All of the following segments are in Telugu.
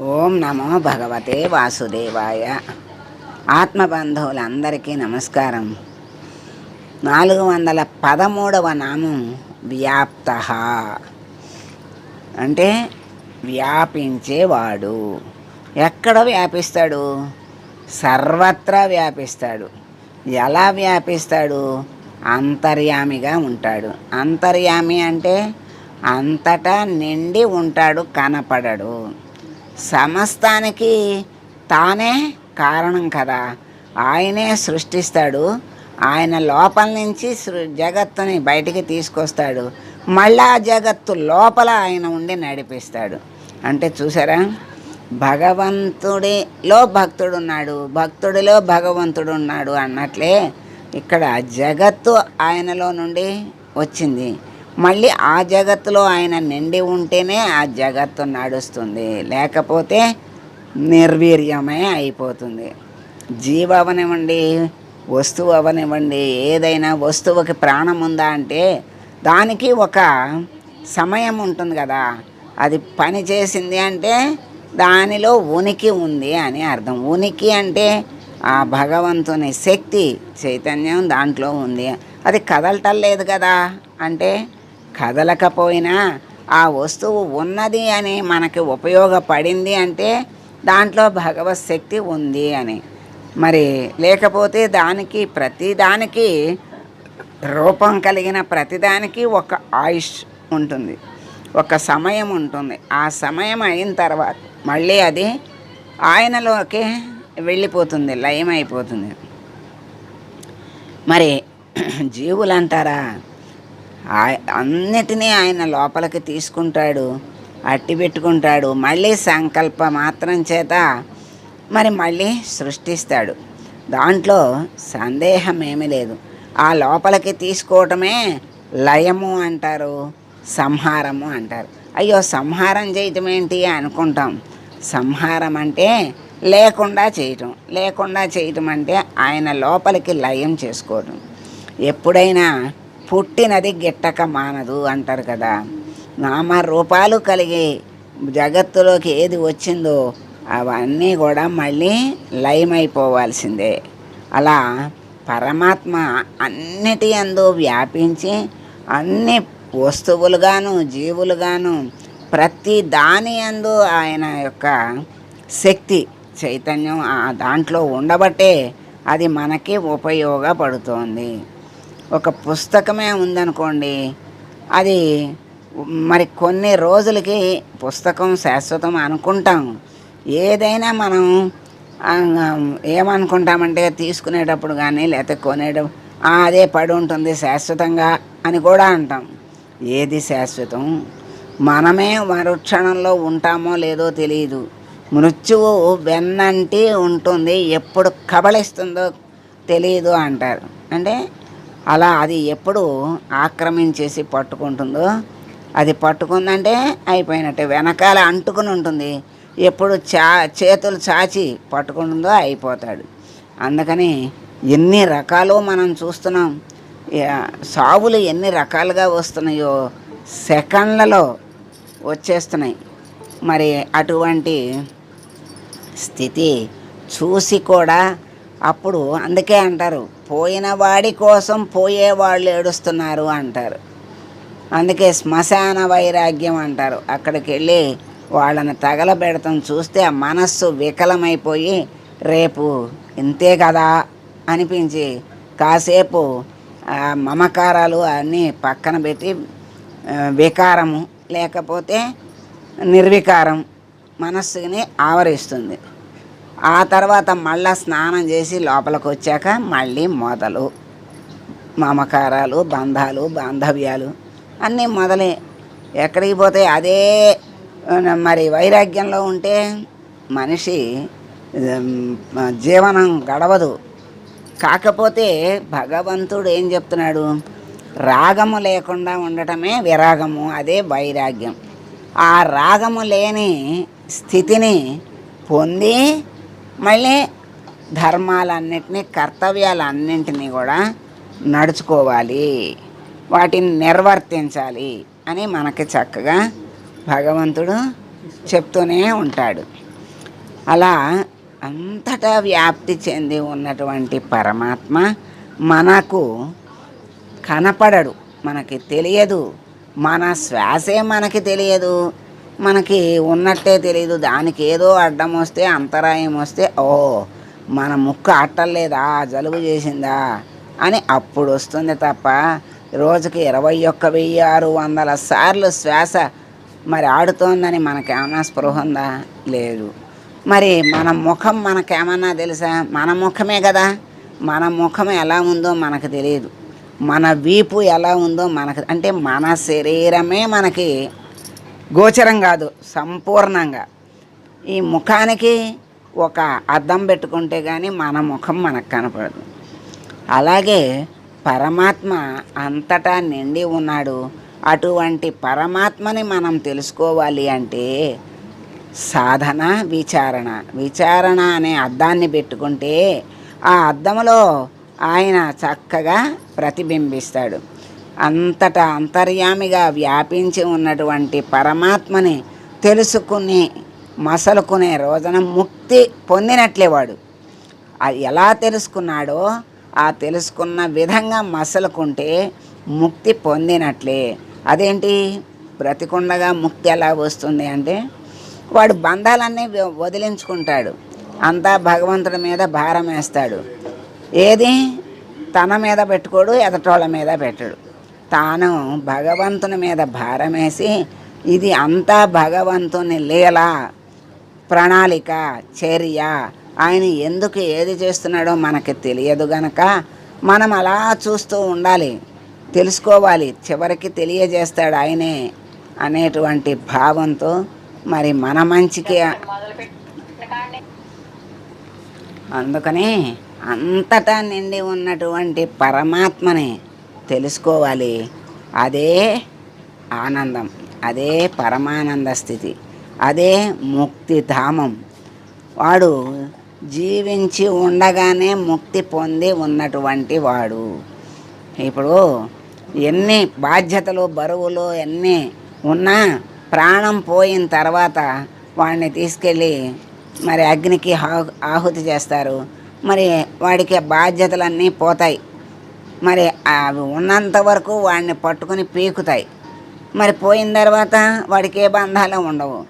ఓం నమో భగవతే వాసుదేవాయ. ఆత్మబంధువులందరికీ నమస్కారం. నాలుగు వందల పదమూడవ నామం వ్యాప్త. అంటే వ్యాపించేవాడు. ఎక్కడ వ్యాపిస్తాడు? సర్వత్రా వ్యాపిస్తాడు. ఎలా వ్యాపిస్తాడు? అంతర్యామిగా ఉంటాడు. అంతర్యామి అంటే అంతటా నిండి ఉంటాడు కనపడడు. సమస్తానికి తానే కారణం కదా. ఆయనే సృష్టిస్తాడు. ఆయన లోపల నుంచి జగత్తుని బయటికి తీసుకొస్తాడు. మళ్ళా జగత్తు లోపల ఆయన ఉండి నడిపిస్తాడు. అంటే చూసారా? భగవంతుడిలో భక్తుడు ఉన్నాడు భక్తుడిలో భగవంతుడు ఉన్నాడు అన్నట్లే ఇక్కడ జగత్తు ఆయనలో నుండి వచ్చింది. మళ్ళీ ఆ జగత్తులో ఆయన నిండి ఉంటేనే ఆ జగత్తు నడుస్తుంది. లేకపోతే నిర్వీర్యమే అయిపోతుంది. జీవ అవనివ్వండి వస్తువు అవనివ్వండి ఏదైనా వస్తువుకి ప్రాణం ఉందా అంటే దానికి ఒక సమయం ఉంటుంది కదా. అది పని చేసింది అంటే దానిలో ఉనికి ఉంది అని అర్థం. ఉనికి అంటే ఆ భగవంతుని శక్తి చైతన్యం దాంట్లో ఉంది. అది కదలటం లేదు కదా అంటే కదలకపోయినా ఆ వస్తువు ఉన్నది అని మనకి ఉపయోగపడింది అంటే దాంట్లో భగవత్ శక్తి ఉంది అని. మరి లేకపోతే దానికి ప్రతిదానికి రూపం కలిగిన ప్రతిదానికి ఒక ఆయుష్ ఉంటుంది ఒక సమయం ఉంటుంది. ఆ సమయం అయిన తర్వాత మళ్ళీ అది ఆయనలోకి వెళ్ళిపోతుంది లయం అయిపోతుంది మరి జీవులు అంటారా అన్నిటినీ ఆయన లోపలికి తీసుకుంటాడు అట్టి పెట్టుకుంటాడు. మళ్ళీ సంకల్ప మాత్రం చేత మరి మళ్ళీ సృష్టిస్తాడు. దాంట్లో సందేహం ఏమీ లేదు. ఆ లోపలికి తీసుకోవటమే లయము అంటారు సంహారము అంటారు. అయ్యో సంహారం చేయటం ఏంటి అనుకుంటాం. సంహారం అంటే లేకుండా చేయటం. లేకుండా చేయటం అంటే ఆయన లోపలికి లయం చేసుకోవటం. ఎప్పుడైనా పుట్టినది గిట్టక మానదు అంటారు కదా. నామ రూపాలు కలిగి జగత్తులోకి ఏది వచ్చిందో అవన్నీ కూడా మళ్ళీ లయమైపోవాల్సిందే. అలా పరమాత్మ అన్నిటి అందు వ్యాపించి అన్ని వస్తువులుగాను జీవులుగాను ప్రతి దాని అందు ఆయన యొక్క శక్తి చైతన్యం ఆ దాంట్లో ఉండబట్టే అది మనకి ఉపయోగపడుతోంది. ఒక పుస్తకమే ఉందనుకోండి అది మరి కొన్ని రోజులకి పుస్తకం శాశ్వతం అనుకుంటాం. ఏదైనా మనం ఏమనుకుంటామంటే తీసుకునేటప్పుడు కానీ లేకపోతే కొనేటప్పుడు అదే పడి ఉంటుంది శాశ్వతంగా అని కూడా అంటాం. ఏది శాశ్వతం? మనమే మరుక్షణంలో ఉంటామో లేదో తెలియదు మృత్యువు వెన్నంటి ఉంటుంది ఎప్పుడు కబళిస్తుందో తెలియదు అంటారు. అంటే అలా అది ఎప్పుడు ఆక్రమించేసి పట్టుకుంటుందో అది పట్టుకుందంటే అయిపోయినట్టే వెనకాల అంటుకుని ఉంటుంది. ఎప్పుడు చా చేతులు చాచి పట్టుకుంటుందో అయిపోతాడు. అందుకని ఎన్ని రకాలు మనం చూస్తున్నాం సాగులు సావులు ఎన్ని రకాలుగా వస్తున్నాయో సెకండ్లలో వచ్చేస్తున్నాయి. మరి అటువంటి స్థితి చూసి కూడా అప్పుడు అందుకే అంటారు పోయిన వాడి కోసం పోయేవాళ్ళు ఏడుస్తున్నారు అంటారు. అందుకే శ్మశాన వైరాగ్యం అంటారు. అక్కడికి వెళ్ళి వాళ్ళని తగలబెడతాం చూస్తే ఆ మనస్సు వికలమైపోయి రేపు ఇంతే కదా అనిపించి కాసేపు ఆ మమకారాలు అన్నీ పక్కన పెట్టి వికారము లేకపోతే నిర్వికారం మనస్సుని ఆవరిస్తుంది. ఆ తర్వాత మళ్ళా స్నానం చేసి లోపలికి వచ్చాక మళ్ళీ మొదలు మమకారాలు బంధాలు బాంధవ్యాలు అన్నీ మొదలే ఎక్కడికి పోతే అదే మరి వైరాగ్యంలో ఉంటే మనిషి జీవనం గడవదు. కాకపోతే భగవంతుడు ఏం చెప్తున్నాడు? రాగము లేకుండా ఉండటమే విరాగము అదే వైరాగ్యం. ఆ రాగము లేని స్థితిని పొంది మళ్ళీ ధర్మాలన్నింటినీ కర్తవ్యాలన్నింటినీ కూడా నడుచుకోవాలి. వాటిని నిర్వర్తించాలి అని మనకి చక్కగా భగవంతుడు చెప్తూనే ఉంటాడు. అలా అంతటా వ్యాప్తి చెంది ఉన్నటువంటి పరమాత్మ మనకు కనపడడు. మనకి తెలియదు. మన శ్వాసే మనకి తెలియదు. మనకి ఉన్నట్టే తెలియదు దానికి ఏదో అడ్డం వస్తే అంతరాయం వస్తే ఓ మన ముక్కు అట్టలేదా? జలుబు చేసిందా? అని అప్పుడు వస్తుంది తప్ప రోజుకి ఇరవై ఒక్క వెయ్యి ఆరు వందల సార్లు శ్వాస మరి ఆడుతోందని మనకేమన్నా స్పృహ ఉందా? లేదు. మరి మన ముఖం మనకేమన్నా తెలుసా? మన ముఖమే కదా. మన ముఖం ఎలా ఉందో మనకు తెలియదు. మన వీపు ఎలా ఉందో మనకు అంటే మన శరీరమే మనకి గోచరం కాదు సంపూర్ణంగా. ఈ ముఖానికి ఒక అద్దం పెట్టుకుంటే కానీ మన ముఖం మనకు కనపడదు. అలాగే పరమాత్మ అంతటా నిండి ఉన్నాడు. అటువంటి పరమాత్మని మనం తెలుసుకోవాలి అంటే సాధన విచారణ. విచారణ అనే అద్దాన్ని పెట్టుకుంటే ఆ అర్థంలో ఆయన చక్కగా ప్రతిబింబిస్తాడు. అంతటా అంతర్యామిగా వ్యాపించి ఉన్నటువంటి పరమాత్మని తెలుసుకుని మసలుకునే రోజున ముక్తి పొందినట్లే వాడు. అది ఎలా తెలుసుకున్నాడో ఆ తెలుసుకున్న విధంగా మసలుకుంటే ముక్తి పొందినట్లే. అదేంటి? బ్రతికుండగా ముక్తి ఎలా వస్తుంది అంటే వాడు బంధాలన్నీ వ- వదిలించుకుంటాడు. అంతా భగవంతుడి మీద భారం వేస్తాడు. ఏది? తన మీద పెట్టుకోడు ఎదటోళ్ళ మీద పెట్టడు. తాను భగవంతుని మీద భారం వేసి ఇది అంతా భగవంతుని లీల ప్రణాళిక చర్య. ఆయన ఎందుకు ఏది చేస్తున్నాడో మనకి తెలియదు గనక మనం అలా చూస్తూ ఉండాలి. తెలుసుకోవాలి చివరికి తెలియజేస్తాడు ఆయనే అనేటువంటి భావంతో మరి మన మంచికి అందుకని అంతటా నిండి ఉన్నటువంటి పరమాత్మని తెలుసుకోవాలి. అదే ఆనందం అదే పరమానంద స్థితి అదే ముక్తిధామం వాడు జీవించి ఉండగానే ముక్తి పొంది ఉన్నటువంటి వాడు. ఇప్పుడు ఎన్ని బాధ్యతలు బరువులు ఎన్ని ఉన్నా ప్రాణం పోయిన తర్వాత వాడిని తీసుకెళ్ళి మరి అగ్నికి ఆహుతి చేస్తారు. మరి వాడికి బాధ్యతలన్నీ పోతాయి. మరి అవి ఉన్నంత వరకు వాడిని పట్టుకుని పీకుతాయి. మరి పోయిన తర్వాత వాడికి ఏ బంధాలు ఉండవు.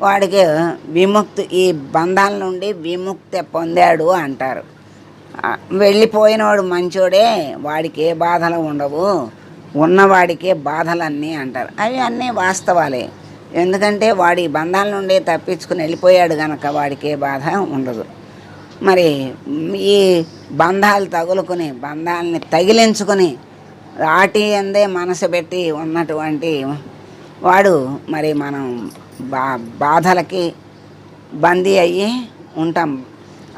వాడికి విముక్తి ఈ బంధాల నుండి విముక్తి పొందాడు అంటారు. వెళ్ళిపోయినవాడు మంచోడే వాడికి ఏ బాధలు ఉండవు. ఉన్నవాడికే బాధలన్నీ అంటారు. అవి అన్నీ వాస్తవాలే. ఎందుకంటే వాడి బంధాల నుండి తప్పించుకుని వెళ్ళిపోయాడు కనుక వాడికి ఏ బాధ ఉండదు. మరి ఈ బంధాలు తగులుకుని బంధాలని తగిలించుకొని రాటి అందే మనసు పెట్టి ఉన్నటువంటి వాడు మరి మనం బా బాధలకి బందీ అయ్యి ఉంటాం.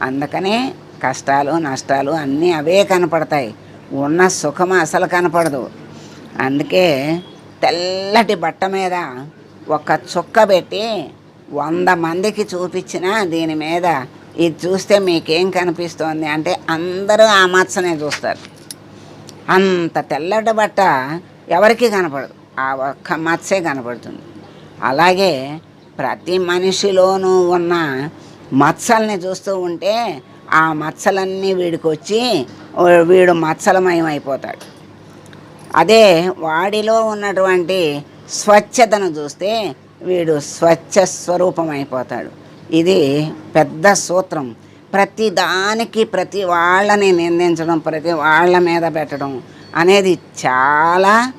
అందుకనే కష్టాలు నష్టాలు అన్నీ అవే కనపడతాయి. ఉన్న సుఖం అసలు కనపడదు. అందుకే తెల్లటి బట్ట మీద ఒక చుక్క పెట్టి వంద మందికి చూపించినా దీని మీద ఇది చూస్తే మీకేం కనిపిస్తోంది అంటే అందరూ ఆ మచ్చనే చూస్తారు. అంత తెల్లటి బట్ట ఎవరికి కనపడదు. ఆ ఒక్క మత్సే కనపడుతుంది. అలాగే ప్రతి మనిషిలోనూ ఉన్న మచ్చల్ని చూస్తూ ఉంటే ఆ మచ్చలన్నీ వీడికి వచ్చి వీడు మచ్చలమయం అదే వాడిలో ఉన్నటువంటి స్వచ్ఛతను చూస్తే వీడు స్వచ్ఛ స్వరూపం అయిపోతాడు ఇది పెద్ద సూత్రం. ప్రతి దానికి ప్రతి వాళ్ళని నిందించడం ప్రతి వాళ్ళ మీద పెట్టడం అనేది చాలా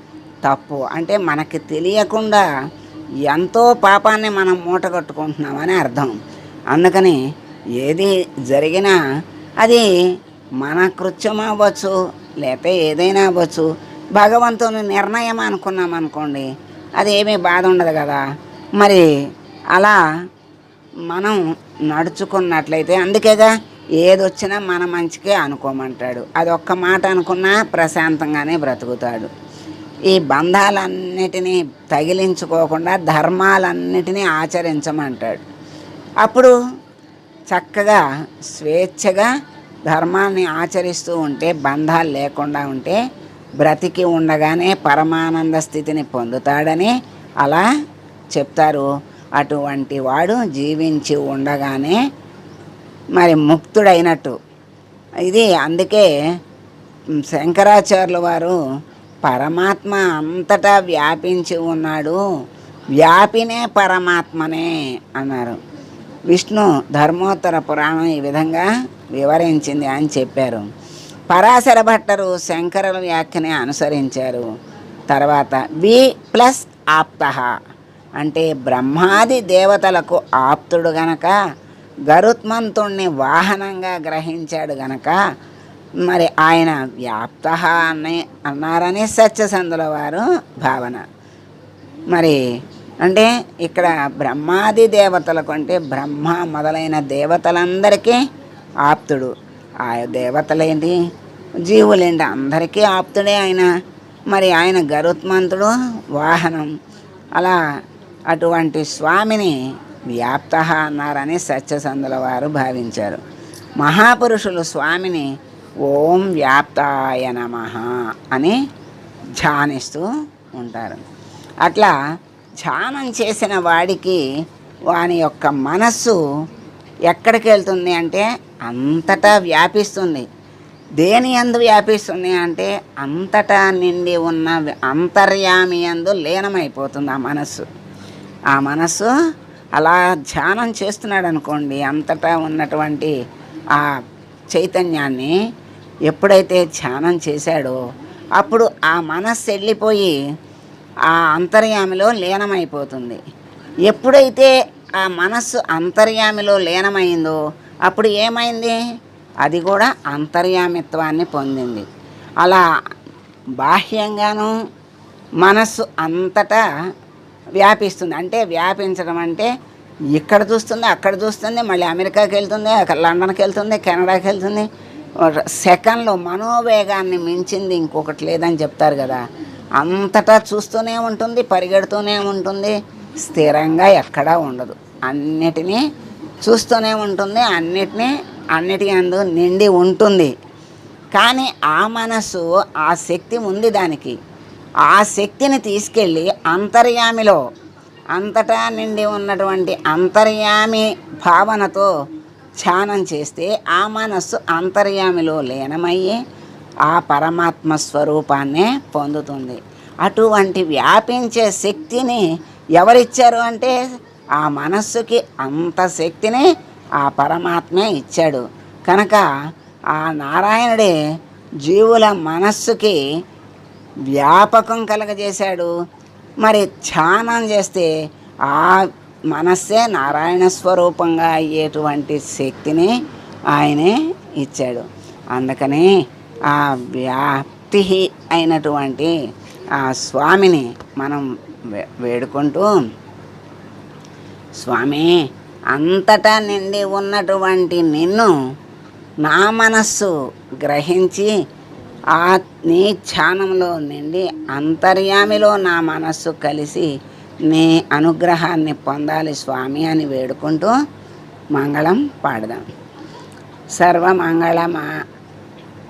తప్పు. అంటే మనకి తెలియకుండా ఎంతో పాపాన్ని మనం మూటగట్టుకుంటున్నామని అర్థం. అందుకని ఏది జరిగినా అది మన కృత్యం అవ్వచ్చు లేకపోతే ఏదైనా అవ్వచ్చు. భగవంతుని నిర్ణయం అనుకున్నాం అనుకోండి అది ఏమీ బాధ ఉండదు కదా. మరి అలా మనం నడుచుకున్నట్లయితే అందుకేగా ఏదొచ్చినా మన మంచికే అనుకోమంటాడు. అది ఒక్క మాట అనుకున్నా ప్రశాంతంగానే బ్రతుకుతాడు. ఈ బంధాలన్నిటినీ తగిలించుకోకుండా ధర్మాలన్నిటినీ ఆచరించమంటాడు. అప్పుడు చక్కగా స్వేచ్ఛగా ధర్మాన్ని ఆచరిస్తూ ఉంటే బంధాలు లేకుండా ఉంటే బ్రతికి ఉండగానే పరమానంద స్థితిని పొందుతాడని అలా చెప్తారు అటువంటి వాడు జీవించి ఉండగానే మరి ముక్తుడైనట్టు. ఇది అందుకే శంకరాచార్యుల వారు పరమాత్మ అంతటా వ్యాపించి ఉన్నాడు. వ్యాపినే పరమాత్మనే అన్నారు. విష్ణు ధర్మోత్తర పురాణం ఈ విధంగా వివరించింది అని చెప్పారు. పరాశర భట్టరు శంకరుల వ్యాఖ్యని అనుసరించారు. తర్వాత వి ప్లస్ ఆప్త. అంటే బ్రహ్మాది దేవతలకు ఆప్తుడు గనక గరుత్మంతుణ్ణి వాహనంగా గ్రహించాడు గనక మరి ఆయన వ్యాప్త అని అన్నారని సత్యసంధుల వారు భావన. మరి అంటే ఇక్కడ బ్రహ్మాది దేవతలకు అంటే బ్రహ్మ మొదలైన దేవతలందరికీ ఆప్తుడు. ఆ దేవతలేంటి? జీవులేంటి? అందరికీ ఆప్తుడే ఆయన. మరి ఆయన గరుత్మంతుడు వాహనం. అలా అటువంటి స్వామిని వ్యాప్త అన్నారని సత్యసంధుల వారు భావించారు. మహాపురుషులు స్వామిని ఓం వ్యాప్తాయ నమ అని ధ్యానిస్తూ ఉంటారు. అట్లా ధ్యానం చేసిన వాడికి వాని యొక్క మనస్సు ఎక్కడికి వెళ్తుంది అంటే అంతటా వ్యాపిస్తుంది. దేని ఎందు వ్యాపిస్తుంది అంటే అంతటా నిండి ఉన్న అంతర్యామి ఎందు లీనమైపోతుంది ఆ మనస్సు. ఆ మనస్సు అలా ధ్యానం చేస్తున్నాడు అనుకోండి అంతటా ఉన్నటువంటి ఆ చైతన్యాన్ని ఎప్పుడైతే ధ్యానం చేశాడో అప్పుడు ఆ మనస్సు వెళ్ళిపోయి ఆ అంతర్యామిలో లీనమైపోతుంది. ఎప్పుడైతే ఆ మనస్సు అంతర్యామిలో లీనమైందో అప్పుడు ఏమైంది? అది కూడా అంతర్యామిత్వాన్ని పొందింది. అలా బాహ్యంగాను మనస్సు అంతటా వ్యాపిస్తుంది. అంటే వ్యాపించడం అంటే ఇక్కడ చూస్తుంది అక్కడ చూస్తుంది మళ్ళీ అమెరికాకి వెళ్తుంది అక్కడ లండన్కి వెళ్తుంది కెనడాకి వెళ్తుంది. సెకండ్లో మనోవేగాన్ని మించింది ఇంకొకటి లేదని చెప్తారు కదా. అంతటా చూస్తూనే ఉంటుంది పరిగెడుతూనే ఉంటుంది స్థిరంగా ఎక్కడా ఉండదు. అన్నిటినీ చూస్తూనే ఉంటుంది అన్నిటినీ అన్నిటి అందు నిండి ఉంటుంది. కానీ ఆ మనసు ఆ శక్తి ఉంది దానికి. ఆ శక్తిని తీసుకెళ్ళి అంతర్యామిలో అంతటా నిండి ఉన్నటువంటి అంతర్యామి భావనతో ధ్యానం చేస్తే ఆ మనస్సు అంతర్యామిలో లీనమయ్యి ఆ పరమాత్మ స్వరూపాన్నే పొందుతుంది. అటువంటి వ్యాపించే శక్తిని ఎవరిచ్చారు అంటే ఆ మనస్సుకి అంత శక్తిని ఆ పరమాత్మే ఇచ్చాడు. కనుక ఆ నారాయణుడే జీవుల మనస్సుకి వ్యాపకం కలగజేశాడు. మరి ధ్యానం చేస్తే ఆ మనస్సే నారాయణ స్వరూపంగా అయ్యేటువంటి శక్తిని ఆయనే ఇచ్చాడు. అందుకని ఆ వ్యాప్తి అయినటువంటి ఆ స్వామిని మనం వేడుకుంటూ స్వామి అంతటా నిండి ఉన్నటువంటి నిన్ను నా మనస్సు గ్రహించి ఆత్మీ నీ ధ్యానంలో నిండి అంతర్యామిలో నా మనస్సు కలిసి నీ అనుగ్రహాన్ని పొందాలి స్వామి అని వేడుకుంటూ మంగళం పాడదాం. సర్వమంగళమా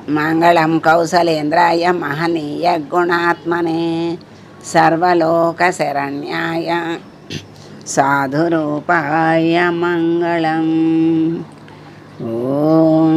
మంగళం కౌసలేంద్రాయ మహనీయ గుణాత్మనే సర్వలోక శరణ్యాయ సాధురూపాయ మంగళం. ఓం